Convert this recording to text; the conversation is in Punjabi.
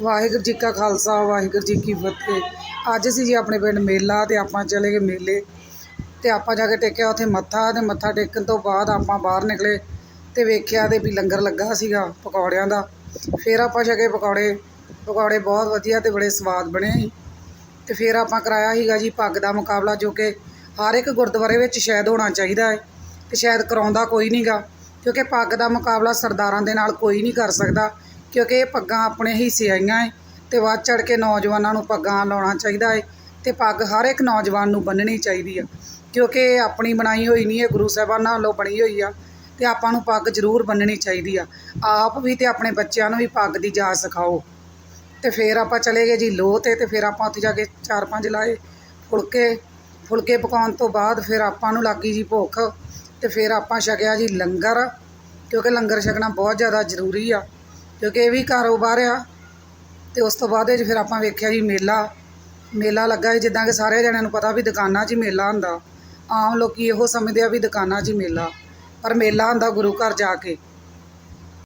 ਵਾਹਿਗੁਰੂ ਜੀ ਕਾ ਖਾਲਸਾ, ਵਾਹਿਗੁਰੂ ਜੀ ਕੀ ਫਤਿਹ। ਅੱਜ ਸੀ ਜੀ ਆਪਣੇ ਪਿੰਡ ਮੇਲਾ ਤੇ ਆਪਾਂ ਚਲੇ ਗਏ ਮੇਲੇ ਤੇ ਆਪਾਂ ਜਾ ਕੇ ਟੇਕਿਆ ਉੱਥੇ ਮੱਥਾ ਤੇ ਮੱਥਾ ਟੇਕਣ ਤੋਂ ਬਾਅਦ ਆਪਾਂ ਬਾਹਰ ਨਿਕਲੇ ਤੇ ਵੇਖਿਆ ਤੇ ਵੀ ਲੰਗਰ ਲੱਗਾ ਸੀਗਾ ਪਕੌੜਿਆਂ ਦਾ। ਫਿਰ ਆਪਾਂ ਛਕੇ ਪਕੌੜੇ ਪਕੌੜੇ ਬਹੁਤ ਵਧੀਆ ਤੇ ਬੜੇ ਸਵਾਦ ਬਣੇ ਸੀ। ਤੇ ਫਿਰ ਆਪਾਂ ਕਰਾਇਆ ਸੀਗਾ ਜੀ ਪੱਗ ਦਾ ਮੁਕਾਬਲਾ ਜੋ ਕਿ ਹਰ ਇੱਕ ਗੁਰਦੁਆਰੇ ਵਿੱਚ ਸ਼ਾਇਦ ਹੋਣਾ ਚਾਹੀਦਾ ਹੈ ਤੇ ਸ਼ਾਇਦ ਕਰਾਉਂਦਾ ਕੋਈ ਨਹੀਂਗਾ ਕਿਉਂਕਿ ਪੱਗ ਦਾ ਮੁਕਾਬਲਾ ਸਰਦਾਰਾਂ ਦੇ ਨਾਲ ਕੋਈ ਨਹੀਂ ਕਰ ਸਕਦਾ। ਕਿਉਂਕਿ ਇਹ ਪੱਗਾਂ ਆਪਣੇ ਹਿੱਸੇ ਆਈਆਂ ਏ ਤੇ ਵੱਧ ਚੜ ਕੇ ਨੌਜਵਾਨਾਂ ਨੂੰ ਪੱਗਾਂ ਲਾਉਣਾ ਚਾਹੀਦਾ ਹੈ ਤੇ ਪੱਗ ਹਰ ਇੱਕ ਨੌਜਵਾਨ ਨੂੰ ਬੰਨਣੀ ਚਾਹੀਦੀ ਆ, ਕਿਉਂਕਿ ਇਹ ਆਪਣੀ ਬਣਾਈ ਹੋਈ ਨਹੀਂ ਇਹ ਗੁਰੂ ਸਾਹਿਬਾਨਾਂ ਵੱਲੋਂ ਬਣੀ ਹੋਈ ਆ ਤੇ ਆਪਾਂ ਨੂੰ ਪੱਗ ਜ਼ਰੂਰ ਬੰਨਣੀ ਚਾਹੀਦੀ ਆ। ਆਪ ਵੀ ਤੇ ਆਪਣੇ ਬੱਚਿਆਂ ਨੂੰ ਵੀ ਪੱਗ ਦੀ ਜਾਚ ਸਿਖਾਓ। ਤੇ ਫਿਰ ਆਪਾਂ ਚਲੇ ਗਏ ਜੀ ਲੋਹ ਤੇ ਤੇ ਫਿਰ ਆਪਾਂ ਉੱਥੇ ਜਾ ਕੇ ਚਾਰ ਪੰਜ ਲਾਏ ਫੁਲਕੇ ਫੁਲਕੇ ਪਕਾਉਣ ਤੋਂ ਬਾਅਦ ਫਿਰ ਆਪਾਂ ਨੂੰ ਲੱਗੀ ਜੀ ਭੁੱਖ ਤੇ ਫਿਰ ਆਪਾਂ ਛਕਿਆ ਜੀ ਲੰਗਰ, ਕਿਉਂਕਿ ਲੰਗਰ ਛਕਣਾ ਬਹੁਤ ਜ਼ਿਆਦਾ ਜ਼ਰੂਰੀ ਆ। ਕਿਉਂਕਿ ਇਹ ਵੀ ਕਾਰੋਬਾਰ ਆ। ਤੇ ਉਸ ਤੋਂ ਬਾਅਦ ਵਿੱਚ ਫਿਰ ਆਪਾਂ ਵੇਖਿਆ ਜੀ ਮੇਲਾ। ਮੇਲਾ ਲੱਗਾ ਸੀ, ਜਿੱਦਾਂ ਕਿ ਸਾਰੇ ਜਣਿਆਂ ਨੂੰ ਪਤਾ ਵੀ ਦੁਕਾਨਾਂ 'ਚ ਹੀ ਮੇਲਾ ਹੁੰਦਾ। ਆਮ ਲੋਕੀ ਇਹੋ ਸਮਝਦੇ ਆ ਵੀ ਦੁਕਾਨਾਂ 'ਚ ਹੀ ਮੇਲਾ। ਪਰ ਮੇਲਾ ਹੁੰਦਾ ਗੁਰੂ ਘਰ ਜਾ ਕੇ।